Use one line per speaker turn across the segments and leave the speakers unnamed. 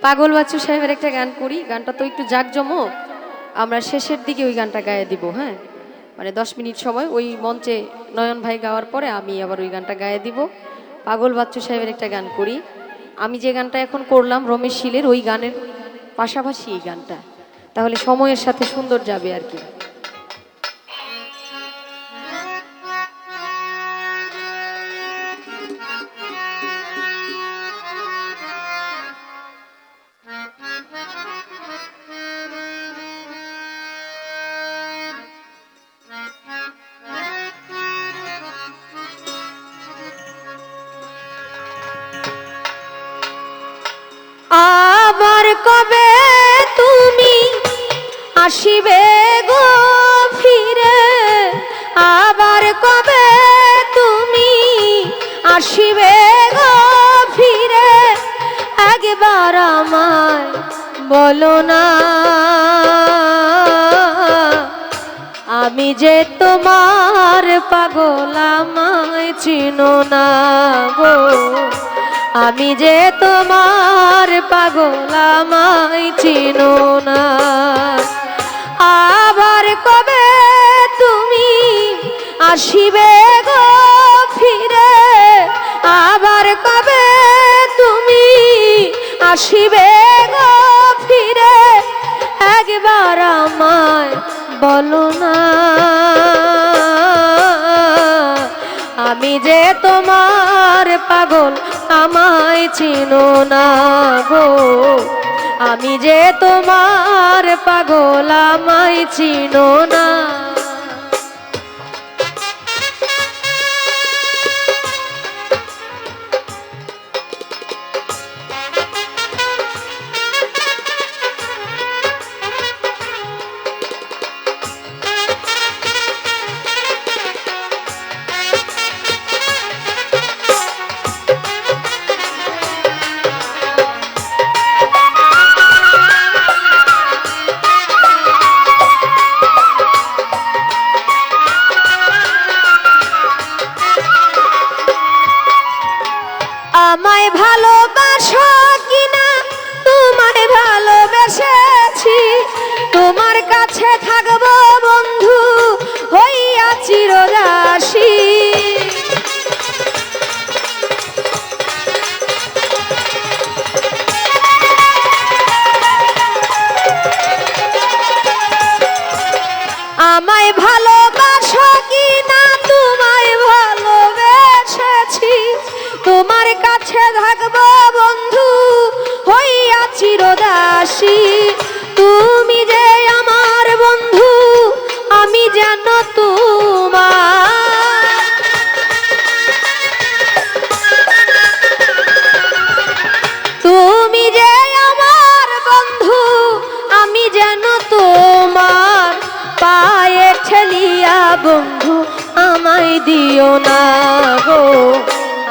পাগল বাচ্চু সাহেবের একটা গান করি। গানটা তো একটু জাঁকজমক। আমরা শেষের দিকে ওই গানটা গায়ে দিব হ্যাঁ? মানে দশ মিনিট সময়, ওই মঞ্চে নয়ন ভাই গাওয়ার পরে আমি আবার ওই গানটা গায়ে দিব। পাগল বাচ্চু সাহেবের একটা গান করি। আমি যে গানটা এখন করলাম রমেশ শিলের, ওই গানের পাশাপাশি এই গানটা। তাহলে সময়ের সাথে সুন্দর যাবে আর কি। আবার কবে তুমি আসিবে গো ফিরে? আবার কবে তুমি আসিবে গো ফিরে? একবার আমায় বলো না। আমি যে তোমার পাগল, আমায় চিনো না গো। আমি যে তোমার পাগল আমায় চিনো না। আবার কবে তুমি আসিবে গো ফিরে? আবার কবে তুমি আসিবে গো ফিরে? একবার আমায় বলো না। আমি যে তোমার পাগল, আমায় চিনো না গো। আমি যে তোমার পাগল, আমায় চিনো না। আমায় ভালোবাসো কিনা? তোমায় ভালোবেসেছি। তোমার কাছে থাকব বন্ধু হইয়া চিরদাসী। আমায় ভালোবাসো কাছে থাকব বন্ধু, হইয়া চিরদাসী। তুমি যে আমার বন্ধু, আমি যেন তোমার। তুমি যে আমার বন্ধু, আমি যেন তোমার পায়ে ঠেলিয়া বন্ধু, আমায় দিও না গো।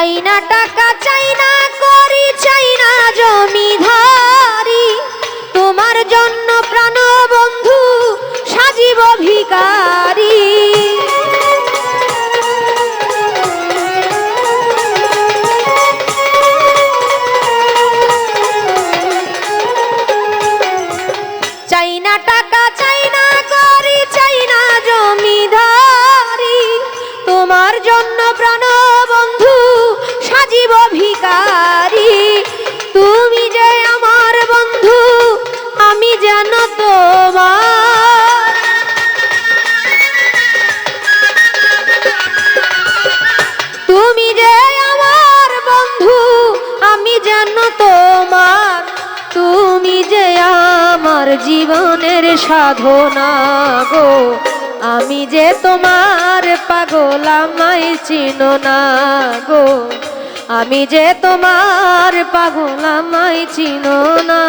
চাই টাকা, চাই করি, চাই না জমিধারি তোমার জন্য প্রাণ বন্ধু সাজিব ভিকারি চাই টাকা, চাই জমিধারি তোমার জন্য প্রাণ জীবনের সাধনা গো। আমি যে তোমার পাগল, আমায় চিনো না গো। আমি যে তোমার পাগল, আমায় চিনো না।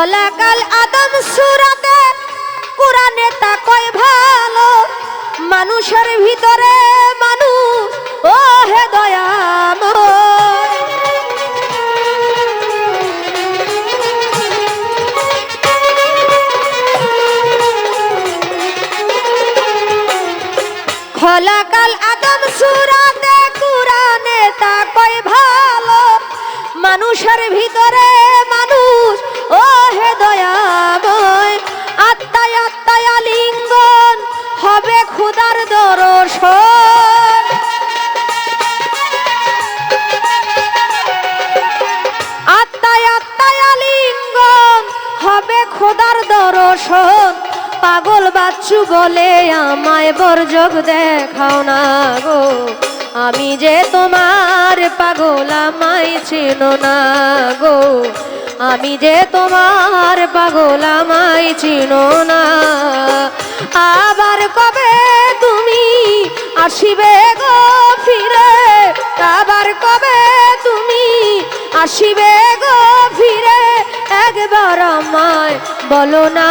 খলাকাল আদম সুরাতে কোরআনে তা কয় ভালো? মানুষের ভিতরে মানুষ ও হে দয়াময় খলাকাল আদম সুরাতে কোরআনে তা কয় ভালো? মানুষের ভিতরে মানুষ ও হে দয়াময়, আত্মায় আত্মায় আলিঙ্গন হবে খুদার দর্শন। আত্মায় আত্মায় আলিঙ্গন হবে খোদার দর্শন। পাগল বাচ্চু বলে আমায় বরজগ দেখাও না গো। আমি যে তোমার পাগল, আমায় চেনো না গো। আমি যে তোমার পাগল, আমায় চিনো না। আবার কবে তুমি আসিবে গো ফিরে? আবার কবে তুমি আসিবে গো ফিরে? একবার আমায় বলো না।